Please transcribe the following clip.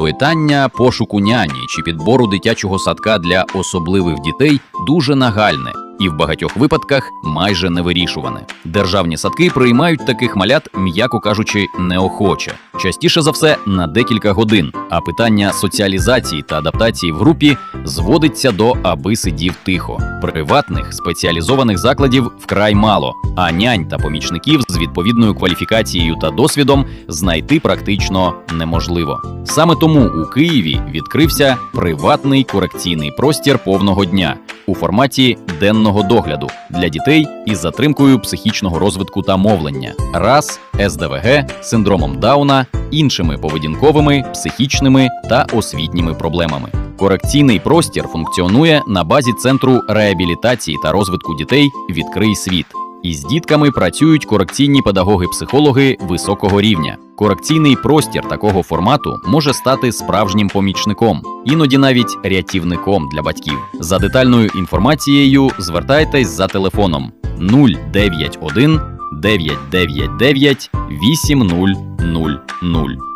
Питання пошуку няні чи підбору дитячого садка для особливих дітей дуже нагальне і в багатьох випадках майже невирішуване. Державні садки приймають таких малят, м'яко кажучи, неохоче, частіше за все на декілька годин. А питання соціалізації та адаптації в групі зводиться до аби сидів тихо. Приватних спеціалізованих закладів вкрай мало, а нянь та помічників з відповідною кваліфікацією та досвідом знайти практично неможливо. Саме тому у Києві відкрився приватний корекційний простір повного дня у форматі денного догляду для дітей із затримкою психічного розвитку та мовлення, РАС, СДВГ, синдромом Дауна, іншими поведінковими, психічними та освітніми проблемами. Корекційний простір функціонує на базі центру реабілітації та розвитку дітей Відкрий світ. Із дітками працюють корекційні педагоги-психологи високого рівня. Корекційний простір такого формату може стати справжнім помічником, іноді навіть рятівником для батьків. За детальною інформацією звертайтесь за телефоном 091 999 8000.